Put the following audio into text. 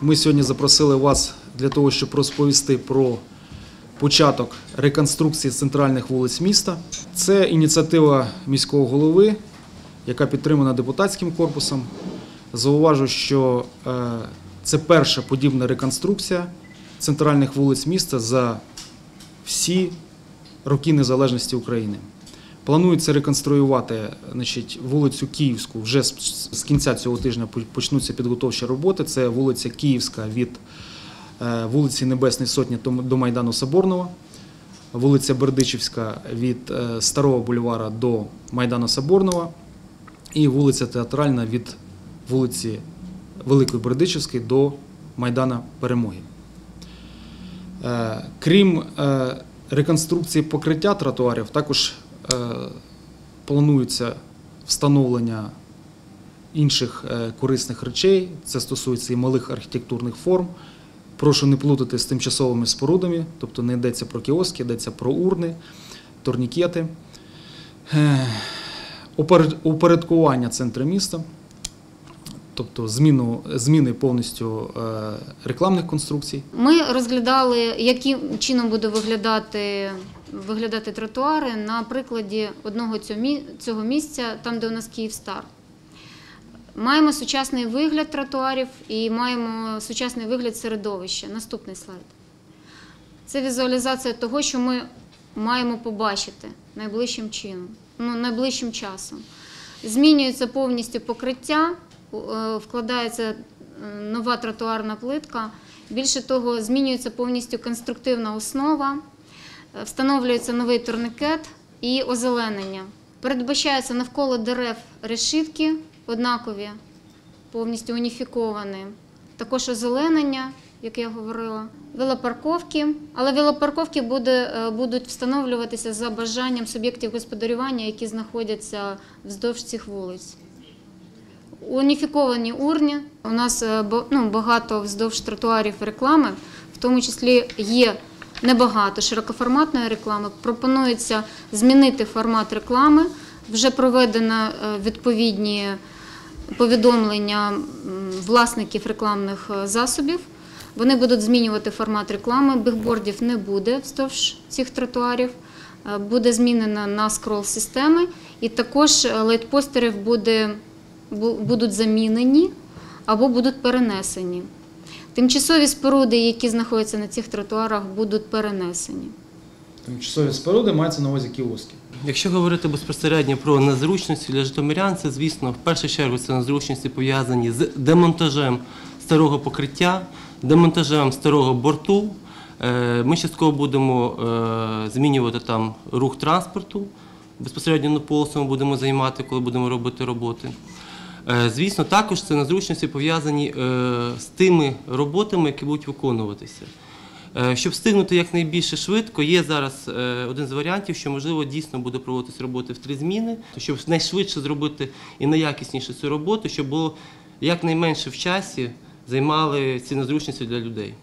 Ми сьогодні запросили вас для того, щоб розповісти про початок реконструкції центральних вулиць міста. Це ініціатива міського голови, яка підтримана депутатським корпусом. Зауважу, що е, це перша подібна реконструкція центральних вулиць міста за всі роки незалежності України. Планується реконструювати значить, вулицю Київську. Вже з, кінця цього тижня почнуться підготовчі роботи. Це вулиця Київська від е, вулиці Небесної Сотні до- Майдану Соборного, вулиця Бердичівська від е, Старого бульвара до Майдану Соборного і вулиця Театральна від вулиці Великої Бердичівської до Майдана Перемоги. Е, Крім реконструкції покриття тротуарів, також планується встановлення інших е, корисних речей. Це стосується і малих архітектурних форм. Прошу не плутати з тимчасовими спорудами, тобто не йдеться про кіоски, йдеться про урни, турнікети. Е, Упорядкування центру міста, тобто зміну, зміни повністю е, рекламних конструкцій. Ми розглядали, яким чином буде виглядати, виглядати тротуари на прикладі одного цього місця, там, де у нас Київстар. Маємо сучасний вигляд тротуарів і маємо сучасний вигляд середовища. Наступний слайд. Це візуалізація того, що ми маємо побачити найближчим чином, ну, найближчим часом. Змінюється повністю покриття, вкладається е, нова тротуарна плитка. Більше того, змінюється повністю конструктивна основа, е, встановлюється новий турникет і озеленення. Передбачається навколо дерев решітки однакові, повністю уніфіковані. Також озеленення, як я говорила, велопарковки. Але велопарковки буде, е, будуть встановлюватися за бажанням суб'єктів господарювання, які знаходяться вздовж цих вулиць. Уніфіковані урні. У нас е, ну, багато вздовж тротуарів реклами, в тому числі є небагато широкоформатної реклами. Пропонується змінити формат реклами. Вже проведено е, відповідні повідомлення власників рекламних е, засобів. Вони будуть змінювати формат реклами. Бігбордів не буде вздовж цих тротуарів. Буде змінена на скрол системи, і також лейтпостерів буде, бу- будуть замінені або будуть перенесені. Тимчасові споруди, які знаходяться на цих тротуарах, будуть перенесені. Тимчасові споруди мається на увазі кіоски. Якщо говорити безпосередньо про незручності для житомирян, це, звісно, в першу чергу це незручності пов'язані з демонтажем старого покриття, демонтажем старого борту. Е, Ми частково будемо е, змінювати там рух транспорту. Безпосередньо на полосу ми будемо займати, коли будемо робити роботи. Е, Звісно, також це незручності пов'язані е, з тими роботами, які будуть виконуватися. Е, Щоб встигнути якнайбільше швидко, є зараз один з варіантів, що можливо дійсно буде проводитися роботи в три зміни, щоб найшвидше зробити і найякісніше цю роботу, щоб було якнайменше в часі займали ці незручності для людей.